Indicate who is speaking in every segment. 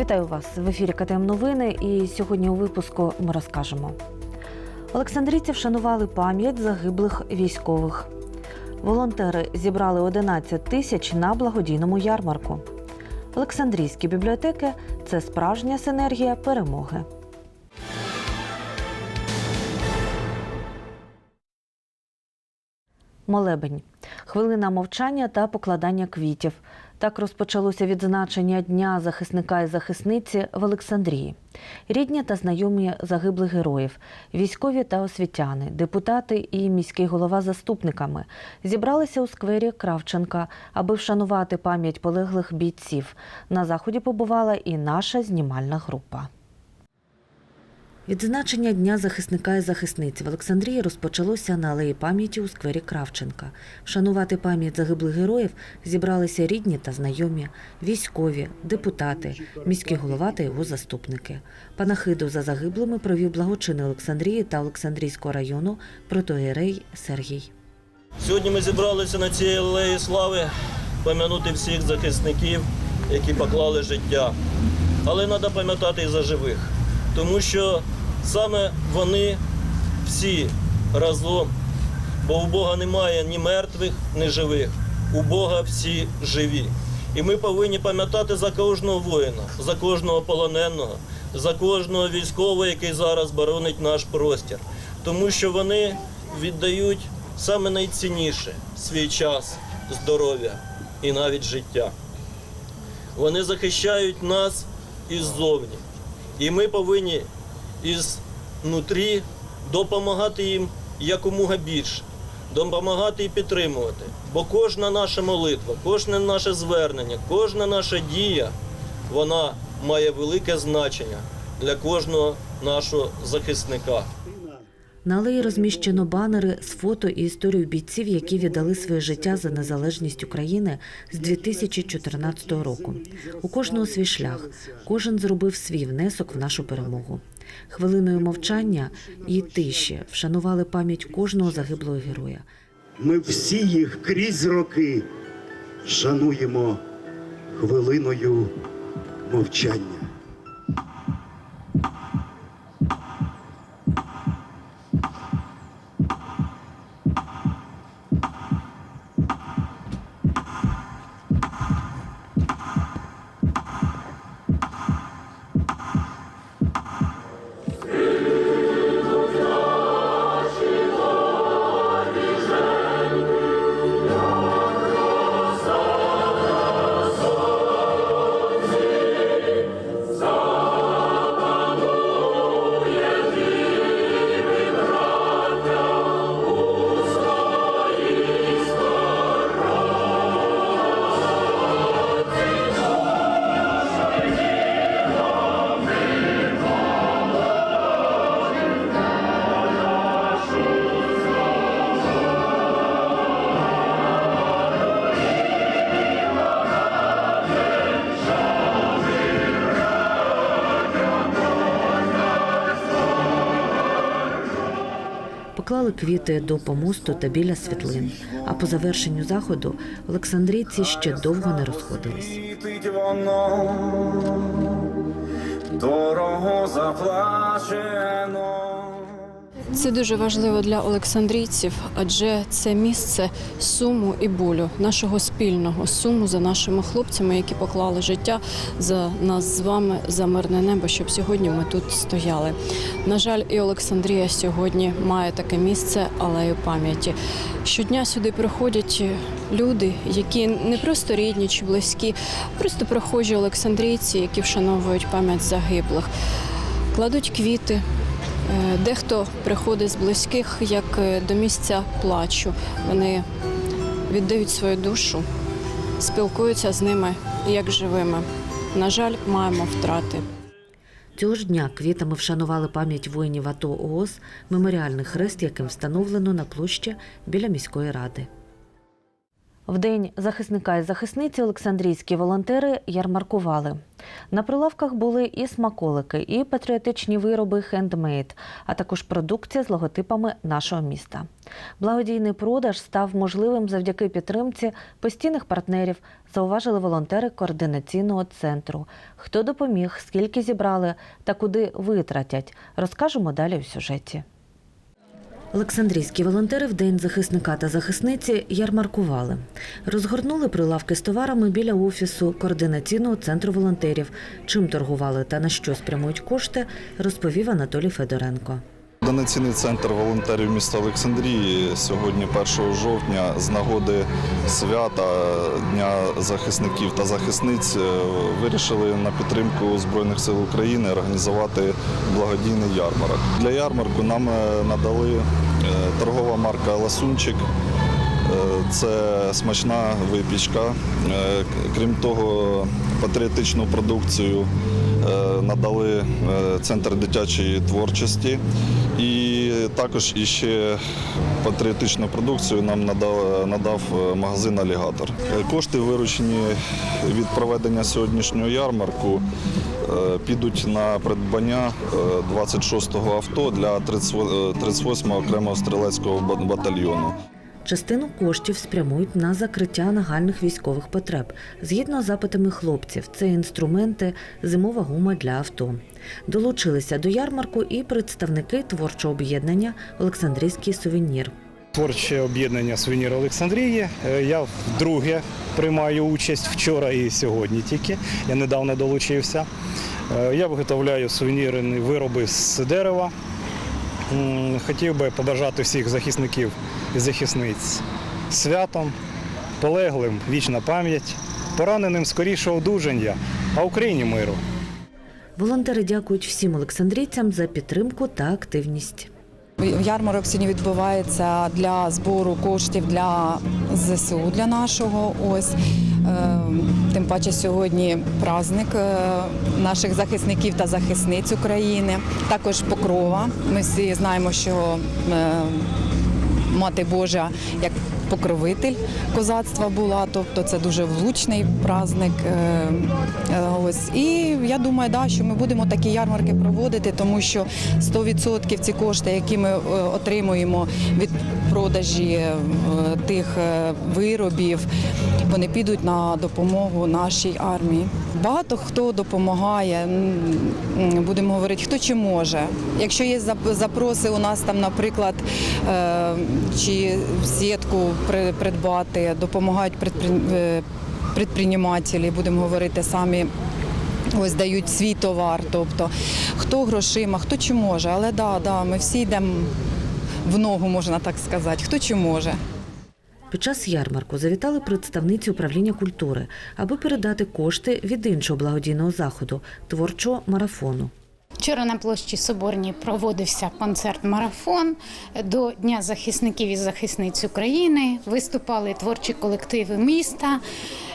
Speaker 1: Вітаю вас в ефірі КТМ Новини. І сьогодні у випуску ми розкажемо. Олександрійці вшанували пам'ять загиблих військових. Волонтери зібрали 11 тисяч на благодійному ярмарку. Олександрійські бібліотеки це справжня синергія перемоги. Молебень. Хвилина мовчання та покладання квітів. Так розпочалося відзначення Дня захисника і захисниці в Олександрії. Рідні та знайомі загиблих героїв, військові та освітяни, депутати і міський голова заступниками зібралися у сквері Кравченка, аби вшанувати пам'ять полеглих бійців. На заході побувала і наша знімальна група. Відзначення Дня захисника і захисниці в Олександрії розпочалося на алеї пам'яті у сквері Кравченка. Вшанувати пам'ять загиблих героїв зібралися рідні та знайомі, військові, депутати, міський голова та його заступники. Панахиду за загиблими провів благочини Олександрії та Олександрійського району протоєрей Сергій.
Speaker 2: Сьогодні ми зібралися на цій алеї слави пам'янути всіх захисників, які поклали життя. Але треба пам'ятати і за живих, тому що саме вони всі разом, бо у Бога немає ні мертвих, ні живих. У Бога всі живі. І ми повинні пам'ятати за кожного воїна, за кожного полоненого, за кожного військового, який зараз боронить наш простір. Тому що вони віддають саме найцінніше свій час, здоров'я і навіть життя. Вони захищають нас іззовні. І ми повинні із нутрі, допомагати їм якомога більше, допомагати і підтримувати. Бо кожна наша молитва, кожне наше звернення, кожна наша дія, вона має велике значення для кожного нашого захисника.
Speaker 1: На алеї розміщено банери з фото і історією бійців, які віддали своє життя за незалежність України з 2014 року. У кожного свій шлях, кожен зробив свій внесок в нашу перемогу. Хвилиною мовчання і тиші вшанували пам'ять кожного загиблого героя.
Speaker 3: Ми всі їх крізь роки шануємо хвилиною мовчання.
Speaker 1: Поклали квіти до помосту та біля світлин. А по завершенню заходу олександрійці ще довго не розходились.
Speaker 4: Дорого заплачено.
Speaker 5: Це дуже важливо для олександрійців, адже це місце суму і болю нашого спільного суму за нашими хлопцями, які поклали життя за нас з вами за мирне небо, щоб сьогодні ми тут стояли. На жаль, і Олександрія сьогодні має таке місце алею пам'яті. Щодня сюди приходять люди, які не просто рідні чи близькі, просто прохожі олександрійці, які вшановують пам'ять загиблих, кладуть квіти. Е, Дехто приходить з близьких як е, до місця плачу. Вони віддають свою душу, спілкуються з ними як живими. На жаль, маємо втрати.
Speaker 1: Цього ж дня квітами вшанували пам'ять воїнів АТО ООС, меморіальний хрест, яким встановлено на площі біля міської ради. В день захисника і захисниці Олександрійські волонтери ярмаркували. На прилавках були і смаколики, і патріотичні вироби хендмейд, а також продукція з логотипами нашого міста. Благодійний продаж став можливим завдяки підтримці постійних партнерів, зауважили волонтери координаційного центру. Хто допоміг, скільки зібрали та куди витратять, розкажемо далі у сюжеті. Олександрійські волонтери в день захисника та захисниці ярмаркували. Розгорнули прилавки з товарами біля офісу координаційного центру волонтерів. Чим торгували та на що спрямують кошти, розповів Анатолій Федоренко.
Speaker 6: Координаційний центр волонтерів міста Олександрії сьогодні, 1 жовтня, з нагоди свята Дня захисників та захисниць, е, вирішили на підтримку Збройних сил України організувати благодійний ярмарок. Для ярмарку нам е, надали е, торгова марка Ласунчик. Це смачна випічка. Крім того, патріотичну продукцію надали е, Центр дитячої творчості. І також іще патріотичну продукцію нам надав, надав е, магазин Алігатор. Е, Кошти, виручені від проведення сьогоднішнього ярмарку, е, підуть на придбання е, 26-го авто для 38-го окремого стрілецького батальйону.
Speaker 1: Частину коштів спрямують на закриття нагальних військових потреб. Згідно з запитами хлопців, це інструменти, зимова гума для авто. Долучилися до ярмарку і представники творчого об'єднання Олександрійський сувенір.
Speaker 7: Творче об'єднання Сувенір Олександрії. Е, Я вдруге приймаю участь вчора і сьогодні тільки. Я недавно долучився. Е, Я виготовляю сувенірні вироби з дерева. Хотів би побажати всіх захисників і захисниць святом, полеглим вічна пам'ять, пораненим скорішого одужання, а Україні миру.
Speaker 1: Волонтери дякують всім олександрійцям за підтримку та активність.
Speaker 8: Ярмарок сьогодні відбувається для збору коштів для ЗСУ для нашого. Ось Е, тим паче сьогодні праздник е, наших захисників та захисниць України. Також покрова. Ми всі знаємо, що е, Мати Божа як покровитель козацтва була, тобто це дуже влучний праздник. Е, е, Ось і я думаю, да, що ми будемо такі ярмарки проводити, тому що 100% ці кошти, які ми е, отримуємо від продажі тих виробів, вони підуть на допомогу нашій армії. Багато хто допомагає. Будемо говорити, хто чи може. Якщо є запроси, у нас там, наприклад, чи сітку придбати, допомагають е, предпринимателі, будемо говорити самі. Ось дають свій товар, тобто хто грошима, хто чи може, але да, да, ми всі йдемо в ногу, можна так сказати, хто чи може.
Speaker 1: Під час ярмарку завітали представниці управління культури, аби передати кошти від іншого благодійного заходу творчого марафону.
Speaker 9: Вчора на площі Соборній проводився концерт-марафон до Дня захисників і захисниць України. Виступали творчі колективи міста.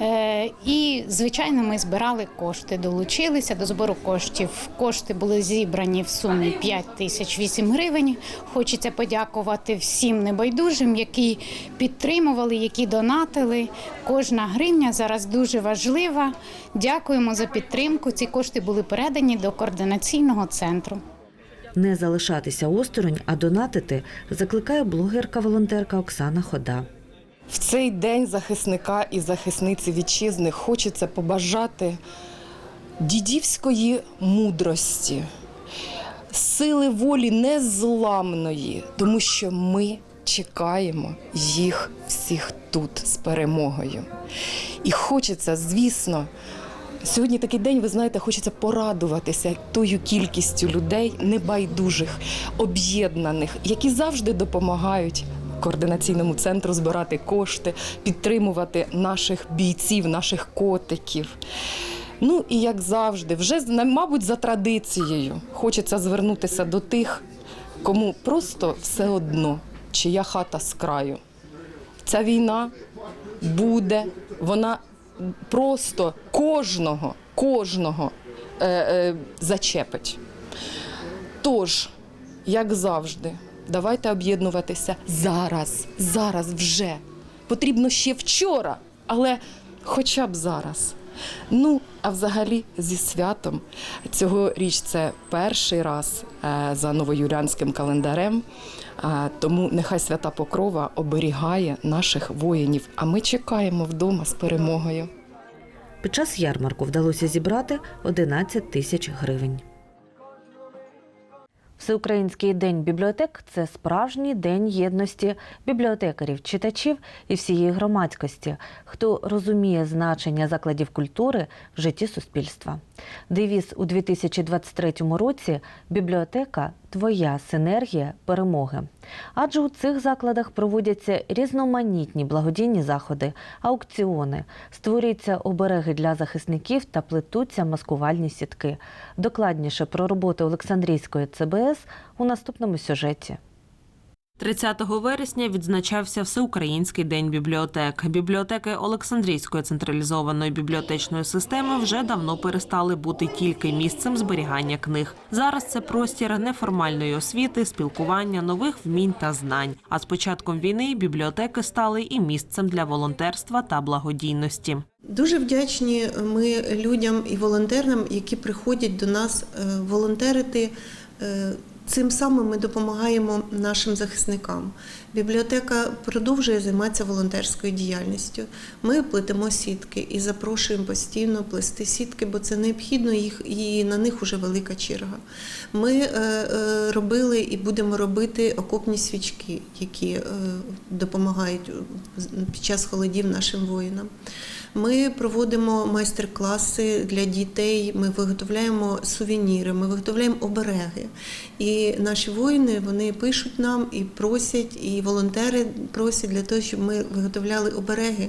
Speaker 9: Е, І, звичайно, ми збирали кошти, долучилися до збору коштів. Кошти були зібрані в сумі 5 тисяч 8 гривень. Хочеться подякувати всім небайдужим, які підтримували, які донатили. Кожна гривня зараз дуже важлива. Дякуємо за підтримку. Ці кошти були передані до координаційного центру.
Speaker 1: Не залишатися осторонь, а донатити закликає блогерка-волонтерка Оксана Хода.
Speaker 10: В цей день захисника і захисниці вітчизни хочеться побажати дідівської мудрості, сили волі незламної, тому що ми чекаємо їх всіх тут з перемогою. І хочеться, звісно, Сьогодні такий день, ви знаєте, хочеться порадуватися тою кількістю людей, небайдужих, об'єднаних, які завжди допомагають координаційному центру збирати кошти, підтримувати наших бійців, наших котиків. Ну і як завжди, вже мабуть, за традицією хочеться звернутися до тих, кому просто все одно, чия хата з краю. Ця війна буде, вона просто кожного, кожного е, е, зачепить. Тож, як завжди, давайте об'єднуватися зараз, зараз вже. потрібно ще вчора, але хоча б зараз. Ну, а взагалі зі святом цьогоріч це перший раз е, за новоюліанським календарем. Е, Тому нехай свята Покрова оберігає наших воїнів. А ми чекаємо вдома з перемогою.
Speaker 1: Під час ярмарку вдалося зібрати 11 тисяч гривень. Всеукраїнський день бібліотек це справжній день єдності бібліотекарів, читачів і всієї громадськості, хто розуміє значення закладів культури в житті суспільства. Девіз у 2023 році бібліотека твоя синергія перемоги. Адже у цих закладах проводяться різноманітні благодійні заходи, аукціони, створюються обереги для захисників та плетуться маскувальні сітки. Докладніше про роботи Олександрійської ЦБС у наступному сюжеті.
Speaker 11: 30 вересня відзначався Всеукраїнський день бібліотек. Бібліотеки Олександрійської централізованої бібліотечної системи вже давно перестали бути тільки місцем зберігання книг. Зараз це простір неформальної освіти, спілкування, нових вмінь та знань. А з початком війни бібліотеки стали і місцем для волонтерства та благодійності.
Speaker 12: Дуже вдячні ми людям і волонтерам, які приходять до нас е, волонтерити. Цим самим ми допомагаємо нашим захисникам. Бібліотека продовжує займатися волонтерською діяльністю. Ми плетемо сітки і запрошуємо постійно плести сітки, бо це необхідно їх і на них вже велика черга. Ми е, е, робили і будемо робити окопні свічки, які е, допомагають під час холодів нашим воїнам. Ми проводимо майстер-класи для дітей. Ми виготовляємо сувеніри, ми виготовляємо обереги. І наші воїни вони пишуть нам і просять, і волонтери просять для того, щоб ми виготовляли обереги.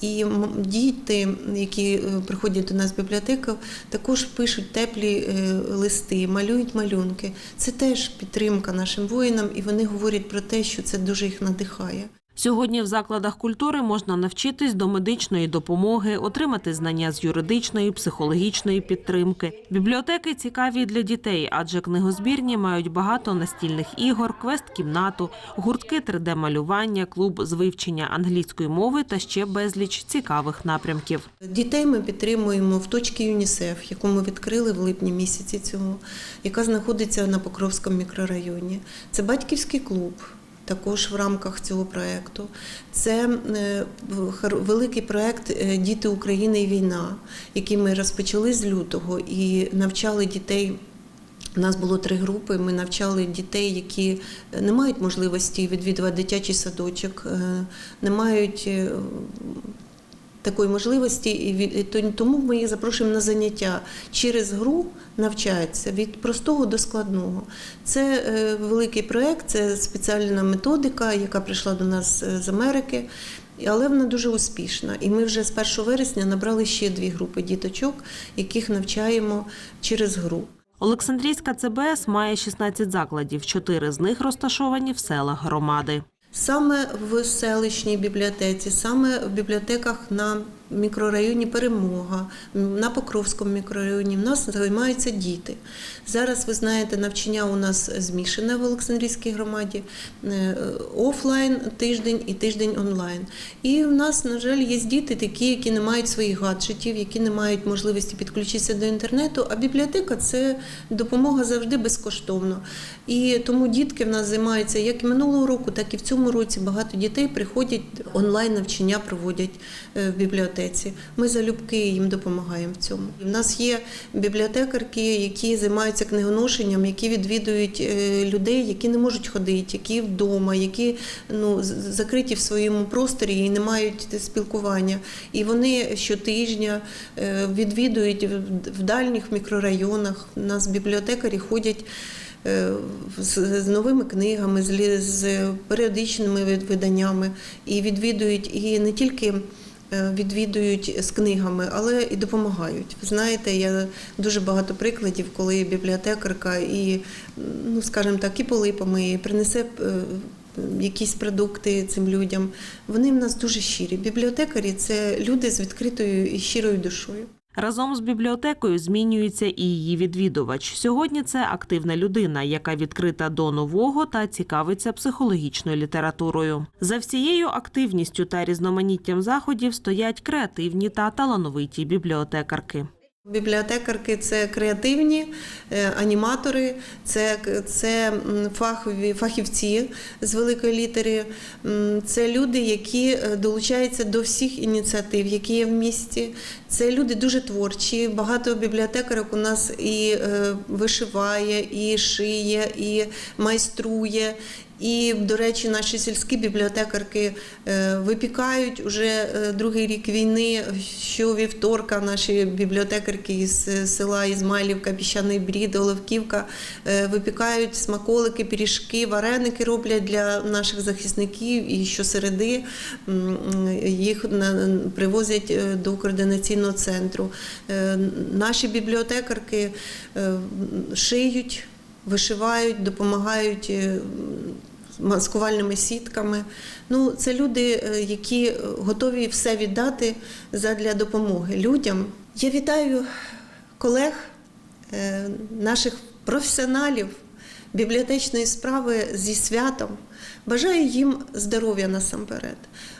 Speaker 12: І діти, які е, приходять до нас в бібліотеку, також пишуть теплі е, листи, малюють малюнки. Це теж підтримка нашим воїнам, і вони говорять про те, що це дуже їх надихає.
Speaker 11: Сьогодні в закладах культури можна навчитись до медичної допомоги, отримати знання з юридичної, психологічної підтримки. Бібліотеки цікаві для дітей, адже книгозбірні мають багато настільних ігор, квест-кімнату, гуртки 3D-малювання, клуб з вивчення англійської мови та ще безліч цікавих напрямків.
Speaker 12: Дітей ми підтримуємо в точці ЮНІСЕФ, яку ми відкрили в липні місяці цього, яка знаходиться на Покровському мікрорайоні. Це батьківський клуб. Також в рамках цього проєкту. Це е, великий проєкт е, Діти України і війна, який ми розпочали з лютого і навчали дітей. У нас було три групи. Ми навчали дітей, які не мають можливості відвідувати дитячий садочок, е, не мають е, такої можливості, і тому ми їх запрошуємо на заняття через гру навчаються від простого до складного. Це е, великий проєкт, це спеціальна методика, яка прийшла до нас е, з Америки. Але вона дуже успішна. І ми вже з 1 вересня набрали ще дві групи діточок, яких навчаємо через гру.
Speaker 11: Олександрійська ЦБС має 16 закладів, чотири з них розташовані в селах громади.
Speaker 12: Саме в селищній бібліотеці, саме в бібліотеках на мікрорайоні Перемога, на Покровському мікрорайоні в нас займаються діти. Зараз ви знаєте, навчання у нас змішане в Олександрійській громаді е, офлайн тиждень і тиждень онлайн. І в нас, на жаль, є діти такі, які не мають своїх гаджетів, які не мають можливості підключитися до інтернету. А бібліотека це допомога завжди безкоштовно. І тому дітки в нас займаються як і минулого року, так і в цьому році. Багато дітей приходять онлайн навчання проводять е, в бібліотеці. Ми залюбки їм допомагаємо в цьому. У нас є бібліотекарки, які займаються книгоношенням, які відвідують е, людей, які не можуть ходити, які вдома, які ну закриті в своєму просторі і не мають спілкування. І вони щотижня е, відвідують в- дальніх мікрорайонах. У нас бібліотекарі ходять. е, З, новими книгами, з, періодичними вид- виданнями і відвідують і не тільки відвідують з книгами, але і допомагають. Ви знаєте, я дуже багато прикладів, коли бібліотекарка і, ну скажімо так, і полипами і принесе е, якісь продукти цим людям. Вони в нас дуже щирі. Бібліотекарі це люди з відкритою і щирою душою.
Speaker 11: Разом з бібліотекою змінюється і її відвідувач. Сьогодні це активна людина, яка відкрита до нового та цікавиться психологічною літературою. За всією активністю та різноманіттям заходів стоять креативні та талановиті бібліотекарки.
Speaker 12: Бібліотекарки це креативні е, аніматори, це, це фахові фахівці з великої літери. Це люди, які е, долучаються до всіх ініціатив, які є в місті. Це люди дуже творчі. Багато бібліотекарок у нас і е, вишиває, і шиє, і майструє. І, до речі, наші сільські бібліотекарки е, випікають уже е, другий рік війни. Щовівторка наші бібліотекарки із е, села Ізмайлівка, Піщаний Брід, Олевківка е, випікають смаколики, пиріжки, вареники роблять для наших захисників. І щосереди їх привозять до координаційного центру. Наші бібліотекарки шиють вишивають, допомагають маскувальними сітками. Ну, це люди, е, які готові все віддати задля допомоги людям. Я вітаю колег, е, наших професіоналів бібліотечної справи зі святом. Бажаю їм здоров'я насамперед.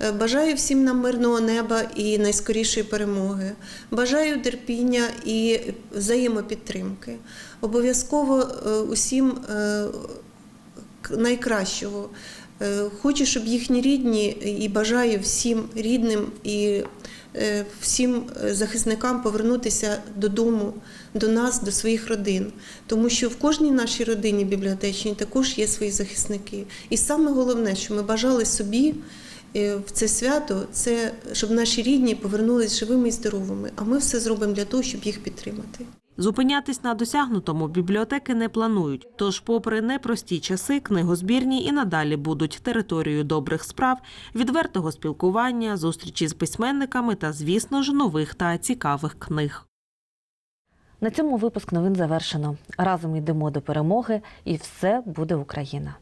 Speaker 12: Е, Бажаю всім нам мирного неба і найскорішої перемоги. Бажаю терпіння і взаємопідтримки. Обов'язково е, усім е, найкращого. Е, Хочу, щоб їхні рідні і бажаю всім рідним і е, всім е, захисникам повернутися додому, до нас, до своїх родин. Тому що в кожній нашій родині бібліотечній також є свої захисники. І саме головне, що ми бажали собі в це свято, це щоб наші рідні повернулись живими і здоровими. А ми все зробимо для того, щоб їх підтримати.
Speaker 11: Зупинятись на досягнутому бібліотеки не планують. Тож, попри непрості часи, книгозбірні і надалі будуть територією добрих справ, відвертого спілкування, зустрічі з письменниками та, звісно ж, нових та цікавих книг.
Speaker 1: На цьому випуск новин завершено. Разом йдемо до перемоги, і все буде Україна.